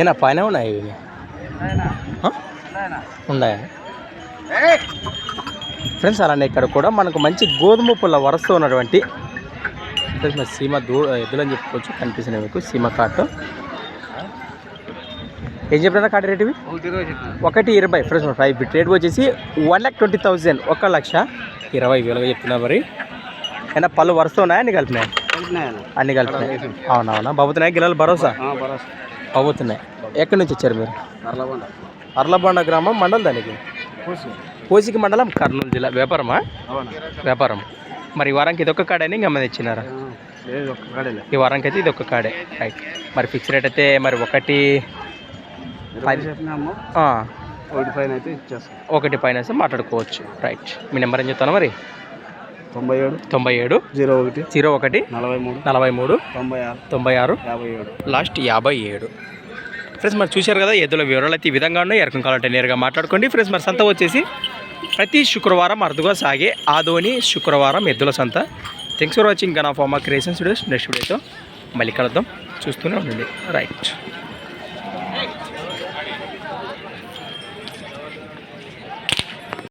ఏనా పైన ఉన్నాయి ఇవి? ఉన్నాయా? ఫ్రెండ్స్ అలానే ఇక్కడ కూడా మనకు మంచి గోధుమ పుల్ల వరస ఉన్నటువంటి ఫ్రెండ్స్ సీమ దూ ఎద్దులని చెప్పుకోవచ్చు కనిపిస్తున్నాయి మీకు సీమ కాటు. ఏం చెప్పినా కాటు రేట్ ఇవి? ఒకటి ఇరవై ఫ్రెండ్స్ ఫైవ్ రేట్ వచ్చేసి వన్ ల్యాక్ ట్వంటీ థౌజండ్ ఒక లక్ష. ఇరవై వేలుగా చెప్తున్నారు మరి. అయినా పళ్ళు వరుస ఉన్నాయా అన్ని కలిపినాయి? అన్ని కలిపినాయి? అవునవునా. బాబుతున్నాయి గిల్లలు భరోసా? బాబుతున్నాయి. ఎక్కడి నుంచి వచ్చారు మీరు? అర్లబండ. గ్రామం మండలం దానికి? కోసికి మండలం కర్నూలు జిల్లా. వ్యాపారమా? వ్యాపారం. మరి ఈ వారానికి ఇది ఒక కాడని ఇంకా మంది ఇచ్చినారా ఈ వారానికి అయితే ఇది ఒక కాడే. రైట్. మరి ఫిక్స్ రేట్ అయితే మరి ఒకటి ఒకటి పైన అయితే ఇచ్చేస్తాం. ఒకటి పైన వేస్తే మాట్లాడుకోవచ్చు. రైట్ మీ నెంబర్ ఏం చెప్తాను మరి? తొంభై ఏడు తొంభై ఏడు జీరో ఒకటి జీరో ఒకటి నలభై మూడు నలభై మూడు తొంభై ఆరు తొంభై ఆరు యాభై ఏడు లాస్ట్ యాభై ఏడు. ఫ్రెండ్స్ మరి చూశారు కదా ఎద్దుల వివరాలు అయితే ఈ విధంగా ఉన్నాయి. ఎరకం కావాలంటే నేరుగా మాట్లాడుకోండి. ఫ్రెండ్స్ మరి సంత వచ్చేసి ప్రతి శుక్రవారం అరుదుగా సాగే ఆదోని శుక్రవారం ఎద్దుల సంత. Thanks for watching gun of మా క్రియేషన్స్ వీడియోస్ నెక్స్ట్ వీడియోతో మళ్ళీ కలుద్దాం. చూస్తూనే ఉండండి. రైట్